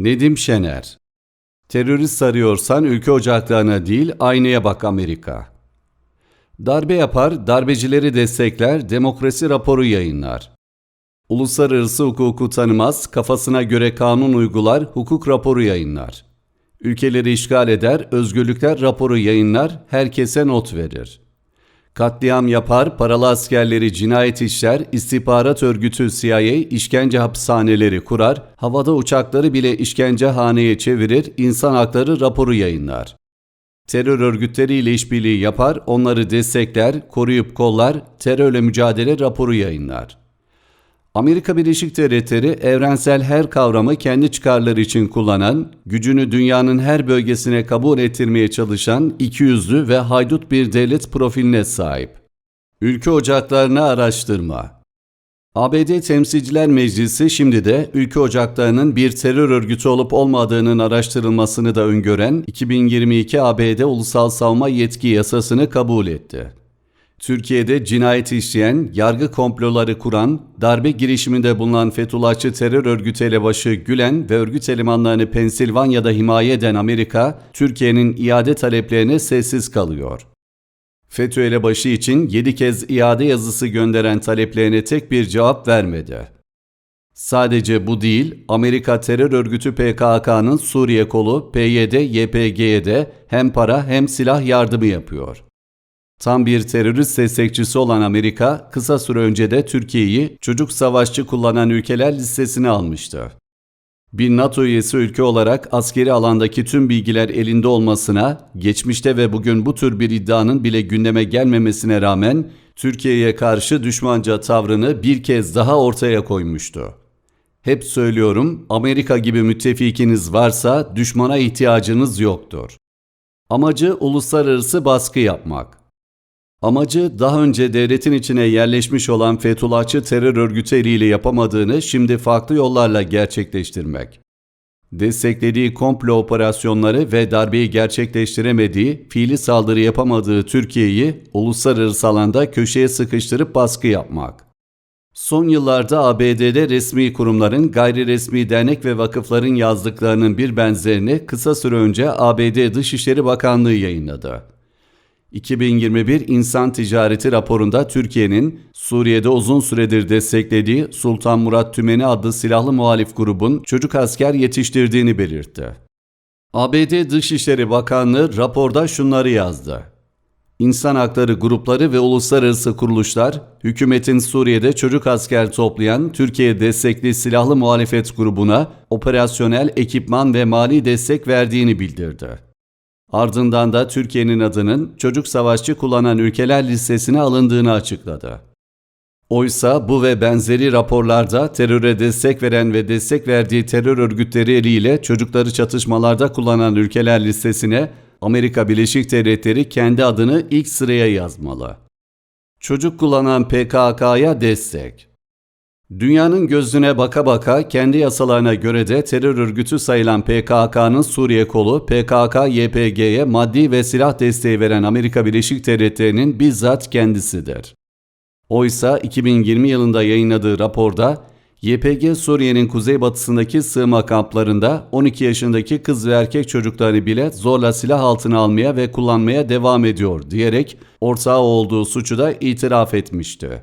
Nedim Şener Terörist arıyorsan ülke ocaklarına değil aynaya bak Amerika. Darbe yapar, darbecileri destekler, demokrasi raporu yayınlar. Uluslararası hukuku tanımaz, kafasına göre kanun uygular, hukuk raporu yayınlar. Ülkeleri işgal eder, özgürlükler raporu yayınlar, herkese not verir. Katliam yapar, paralı askerleri cinayet işler, istihbarat örgütü CIA işkence hapishaneleri kurar, havada uçakları bile işkence haneye çevirir, insan hakları raporu yayınlar. Terör örgütleriyle işbirliği yapar, onları destekler, koruyup kollar, terörle mücadele raporu yayınlar. Amerika Birleşik Devletleri evrensel her kavramı kendi çıkarları için kullanan, gücünü dünyanın her bölgesine kabul ettirmeye çalışan ikiyüzlü ve haydut bir devlet profiline sahip. Ülke ocaklarını araştırma. ABD Temsilciler Meclisi şimdi de ülke ocaklarının bir terör örgütü olup olmadığının araştırılmasını da öngören 2022 ABD Ulusal Savunma Yetki Yasasını kabul etti. Türkiye'de cinayet işleyen, yargı komploları kuran, darbe girişiminde bulunan Fethullahçı terör örgütü elebaşı Gülen ve örgüt elemanlarını Pensilvanya'da himaye eden Amerika, Türkiye'nin iade taleplerine sessiz kalıyor. FETÖ elebaşı için 7 kez iade yazısı gönderen taleplerine tek bir cevap vermedi. Sadece bu değil, Amerika terör örgütü PKK'nın Suriye kolu PYD, YPG'ye de hem para hem silah yardımı yapıyor. Tam bir terörist destekçisi olan Amerika, kısa süre önce de Türkiye'yi çocuk savaşçı kullanan ülkeler listesine almıştı. Bir NATO üyesi ülke olarak askeri alandaki tüm bilgiler elinde olmasına, geçmişte ve bugün bu tür bir iddianın bile gündeme gelmemesine rağmen Türkiye'ye karşı düşmanca tavrını bir kez daha ortaya koymuştu. Hep söylüyorum, Amerika gibi müttefikiniz varsa düşmana ihtiyacınız yoktur. Amacı uluslararası baskı yapmak. Amacı daha önce devletin içine yerleşmiş olan Fethullahçı terör örgütü eliyle yapamadığını şimdi farklı yollarla gerçekleştirmek. Desteklediği komplo operasyonları ve darbeyi gerçekleştiremediği, fiili saldırı yapamadığı Türkiye'yi uluslararası alanda köşeye sıkıştırıp baskı yapmak. Son yıllarda ABD'de resmi kurumların, gayri resmi dernek ve vakıfların yazdıklarının bir benzerini kısa süre önce ABD Dışişleri Bakanlığı yayınladı. 2021 İnsan Ticareti raporunda Türkiye'nin Suriye'de uzun süredir desteklediği Sultan Murat Tümeni adlı silahlı muhalif grubun çocuk asker yetiştirdiğini belirtti. ABD Dışişleri Bakanlığı raporda şunları yazdı. İnsan hakları grupları ve uluslararası kuruluşlar, hükümetin Suriye'de çocuk asker toplayan Türkiye destekli silahlı muhalefet grubuna operasyonel ekipman ve mali destek verdiğini bildirdi. Ardından da Türkiye'nin adının çocuk savaşçı kullanan ülkeler listesine alındığını açıkladı. Oysa bu ve benzeri raporlarda teröre destek veren ve destek verdiği terör örgütleri eliyle çocukları çatışmalarda kullanan ülkeler listesine Amerika Birleşik Devletleri kendi adını ilk sıraya yazmalı. Çocuk kullanan PKK'ya destek Dünyanın gözüne baka baka kendi yasalarına göre de terör örgütü sayılan PKK'nın Suriye kolu PKK-YPG'ye maddi ve silah desteği veren Amerika Birleşik Devletleri'nin bizzat kendisidir. Oysa 2020 yılında yayınladığı raporda YPG Suriye'nin kuzeybatısındaki sığınma kamplarında 12 yaşındaki kız ve erkek çocuklarını bile zorla silah altına almaya ve kullanmaya devam ediyor diyerek ortağı olduğu suçu da itiraf etmişti.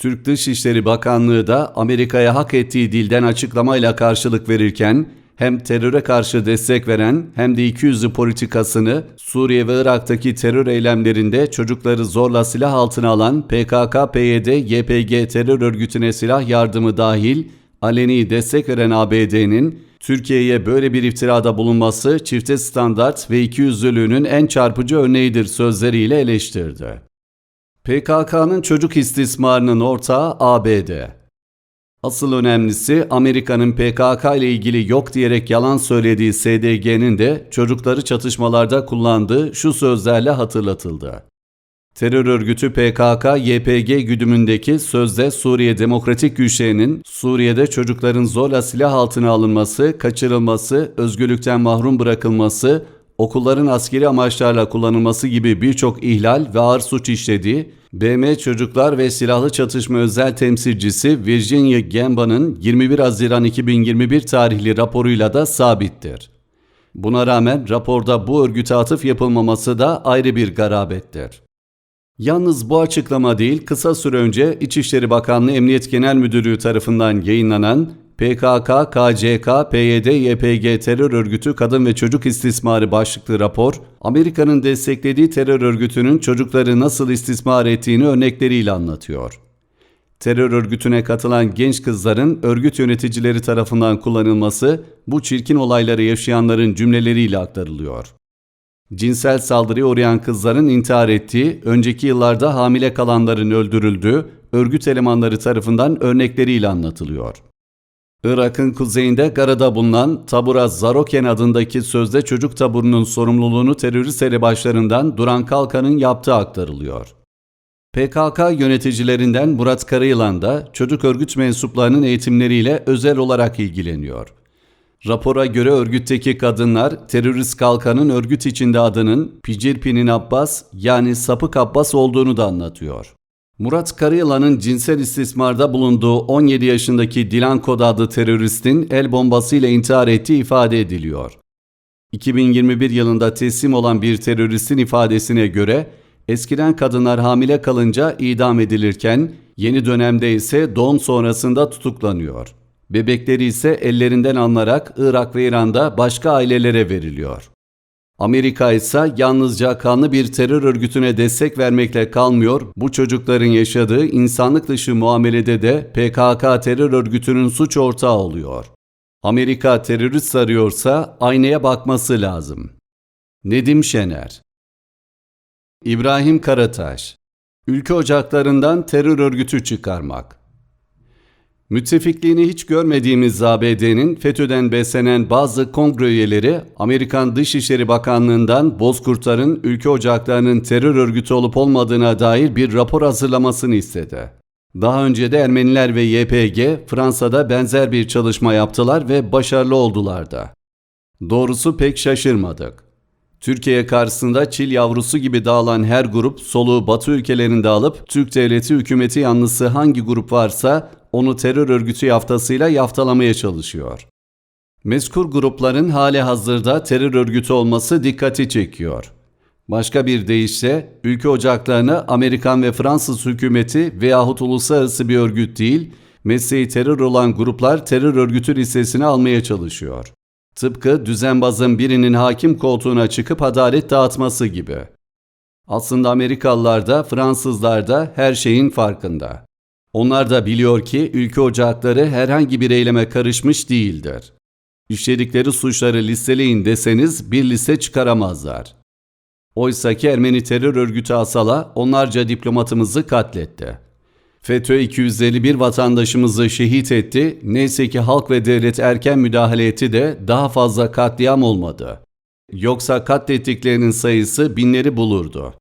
Türk Dışişleri Bakanlığı da Amerika'ya hak ettiği dilden açıklamayla karşılık verirken hem teröre karşı destek veren hem de ikiyüzlü politikasını Suriye ve Irak'taki terör eylemlerinde çocukları zorla silah altına alan PKK-PYD, YPG terör örgütüne silah yardımı dahil aleni destek veren ABD'nin Türkiye'ye böyle bir iftirada bulunması çifte standart ve ikiyüzlülüğünün en çarpıcı örneğidir sözleriyle eleştirdi. PKK'nın çocuk istismarının ortağı ABD. Asıl önemlisi Amerika'nın PKK ile ilgili yok diyerek yalan söylediği SDG'nin de çocukları çatışmalarda kullandığı şu sözlerle hatırlatıldı. Terör örgütü PKK, YPG güdümündeki sözde Suriye Demokratik Güçlerinin Suriye'de çocukların zorla silah altına alınması, kaçırılması, özgürlükten mahrum bırakılması, okulların askeri amaçlarla kullanılması gibi birçok ihlal ve ağır suç işlediği, BM Çocuklar ve Silahlı Çatışma Özel Temsilcisi Virginia Gamba'nın 21 Haziran 2021 tarihli raporuyla da sabittir. Buna rağmen raporda bu örgüte atıf yapılmaması da ayrı bir garabettir. Yalnız bu açıklama değil, kısa süre önce İçişleri Bakanlığı Emniyet Genel Müdürlüğü tarafından yayınlanan PKK, KCK, PYD, YPG terör örgütü kadın ve çocuk istismarı başlıklı rapor, Amerika'nın desteklediği terör örgütünün çocukları nasıl istismar ettiğini örnekleriyle anlatıyor. Terör örgütüne katılan genç kızların örgüt yöneticileri tarafından kullanılması bu çirkin olayları yaşayanların cümleleriyle aktarılıyor. Cinsel saldırıya uğrayan kızların intihar ettiği, önceki yıllarda hamile kalanların öldürüldüğü örgüt elemanları tarafından örnekleriyle anlatılıyor. Irak'ın kuzeyinde Gara'da bulunan Tabura Zaroken adındaki sözde çocuk taburunun sorumluluğunu terörist elebaşlarından Duran Kalkan'ın yaptığı aktarılıyor. PKK yöneticilerinden Murat Karayılan da çocuk örgüt mensuplarının eğitimleriyle özel olarak ilgileniyor. Rapora göre örgütteki kadınlar terörist kalkanın örgüt içinde adının Picirpinin Abbas yani Sapık Abbas olduğunu da anlatıyor. Murat Karayılan'ın cinsel istismarda bulunduğu 17 yaşındaki Dilan Kod adlı teröristin el bombasıyla intihar ettiği ifade ediliyor. 2021 yılında teslim olan bir teröristin ifadesine göre eskiden kadınlar hamile kalınca idam edilirken yeni dönemde ise doğum sonrasında tutuklanıyor. Bebekleri ise ellerinden alınarak Irak ve İran'da başka ailelere veriliyor. Amerika ise yalnızca kanlı bir terör örgütüne destek vermekle kalmıyor, bu çocukların yaşadığı insanlık dışı muamelede de PKK terör örgütünün suç ortağı oluyor. Amerika terörist arıyorsa aynaya bakması lazım. Nedim Şener İbrahim Karataş Ülke ocaklarından terör örgütü çıkarmak Müttefikliğini hiç görmediğimiz ABD'nin FETÖ'den beslenen bazı kongre üyeleri Amerikan Dışişleri Bakanlığı'ndan Bozkurtların ülke ocaklarının terör örgütü olup olmadığına dair bir rapor hazırlamasını istedi. Daha önce de Ermeniler ve YPG Fransa'da benzer bir çalışma yaptılar ve başarılı oldular da. Doğrusu pek şaşırmadık. Türkiye karşısında çil yavrusu gibi dağılan her grup soluğu Batı ülkelerinde alıp Türk devleti hükümeti yanlısı hangi grup varsa onu terör örgütü yaftasıyla yaftalamaya çalışıyor. Mezkur grupların hali hazırda terör örgütü olması dikkati çekiyor. Başka bir deyişle ülke ocaklarına Amerikan ve Fransız hükümeti veyahut uluslararası bir örgüt değil, mesleği terör olan gruplar terör örgütü listesine almaya çalışıyor. Tıpkı düzenbazın birinin hakim koltuğuna çıkıp adalet dağıtması gibi. Aslında Amerikalılar da Fransızlar da her şeyin farkında. Onlar da biliyor ki ülke ocakları herhangi bir eyleme karışmış değildir. İşledikleri suçları listeleyin deseniz bir liste çıkaramazlar. Oysa ki Ermeni terör örgütü Asala onlarca diplomatımızı katletti. FETÖ 251 vatandaşımızı şehit etti, neyse ki halk ve devlet erken müdahale etti de daha fazla katliam olmadı. Yoksa katlettiklerinin sayısı binleri bulurdu.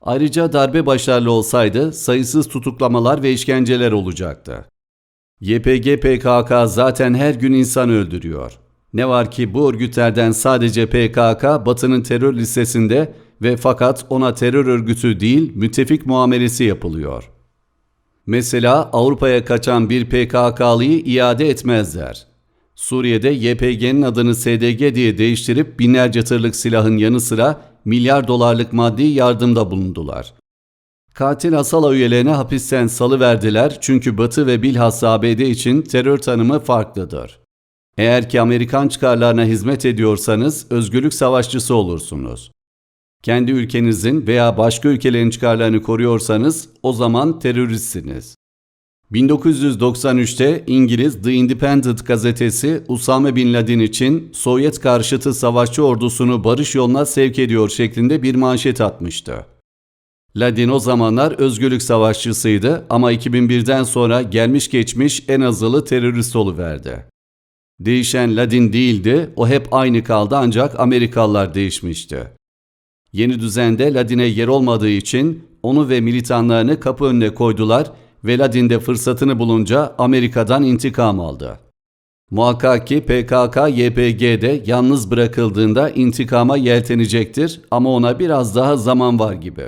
Ayrıca darbe başarılı olsaydı sayısız tutuklamalar ve işkenceler olacaktı. YPG PKK zaten her gün insan öldürüyor. Ne var ki bu örgütlerden sadece PKK Batı'nın terör listesinde ve fakat ona terör örgütü değil müttefik muamelesi yapılıyor. Mesela Avrupa'ya kaçan bir PKK'lıyı iade etmezler. Suriye'de YPG'nin adını SDG diye değiştirip binlerce tırlık silahın yanı sıra milyar dolarlık maddi yardımda bulundular. Katil Asala üyelerine hapisten salı verdiler çünkü Batı ve bilhassa ABD için terör tanımı farklıdır. Eğer ki Amerikan çıkarlarına hizmet ediyorsanız özgürlük savaşçısı olursunuz. Kendi ülkenizin veya başka ülkelerin çıkarlarını koruyorsanız o zaman teröristsiniz. 1993'te İngiliz The Independent gazetesi Usame Bin Laden için Sovyet karşıtı savaşçı ordusunu barış yoluna sevk ediyor şeklinde bir manşet atmıştı. Laden o zamanlar özgürlük savaşçısıydı ama 2001'den sonra gelmiş geçmiş en azılı terörist verdi. Değişen Laden değildi, o hep aynı kaldı ancak Amerikalılar değişmişti. Yeni düzende Ladin'e yer olmadığı için onu ve militanlarını kapı önüne koydular Veladin de fırsatını bulunca Amerika'dan intikam aldı. Muhakkak ki PKK YPG'de yalnız bırakıldığında intikama yeltenecektir ama ona biraz daha zaman var gibi.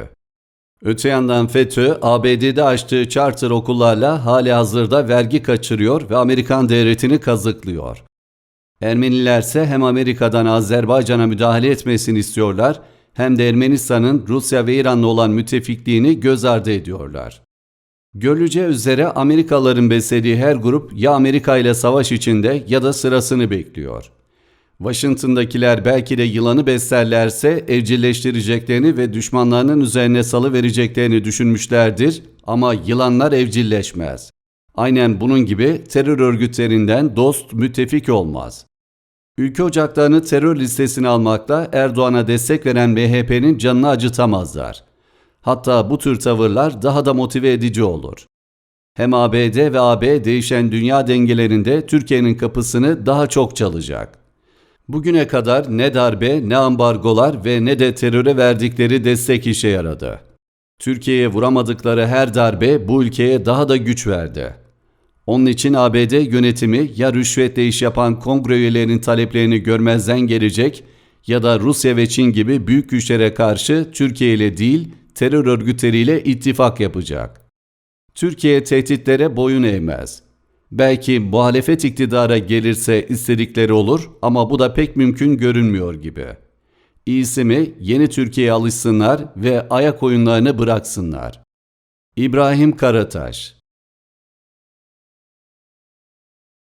Öte yandan FETÖ, ABD'de açtığı charter okullarla hali hazırda vergi kaçırıyor ve Amerikan devletini kazıklıyor. Ermenilerse hem Amerika'dan Azerbaycan'a müdahale etmesini istiyorlar hem de Ermenistan'ın Rusya ve İran'la olan müttefikliğini göz ardı ediyorlar. Görüleceği üzere Amerikalıların beslediği her grup ya Amerika ile savaş içinde ya da sırasını bekliyor. Washington'dakiler belki de yılanı beslerlerse evcilleştireceklerini ve düşmanlarının üzerine salı vereceklerini düşünmüşlerdir ama yılanlar evcilleşmez. Aynen bunun gibi terör örgütlerinden dost müttefik olmaz. Ülke ocaklarını terör listesine almakla Erdoğan'a destek veren MHP'nin canını acıtamazlar. Hatta bu tür tavırlar daha da motive edici olur. Hem ABD ve AB değişen dünya dengelerinde Türkiye'nin kapısını daha çok çalacak. Bugüne kadar ne darbe, ne ambargolar ve ne de teröre verdikleri destek işe yaradı. Türkiye'ye vuramadıkları her darbe bu ülkeye daha da güç verdi. Onun için ABD yönetimi ya rüşvetle iş yapan kongre üyelerinin taleplerini görmezden gelecek ya da Rusya ve Çin gibi büyük güçlere karşı Türkiye ile değil terör örgütleriyle ittifak yapacak. Türkiye tehditlere boyun eğmez. Belki muhalefet iktidara gelirse istedikleri olur ama bu da pek mümkün görünmüyor gibi. İyisi mi yeni Türkiye'ye alışsınlar ve ayak oyunlarını bıraksınlar. İbrahim Karataş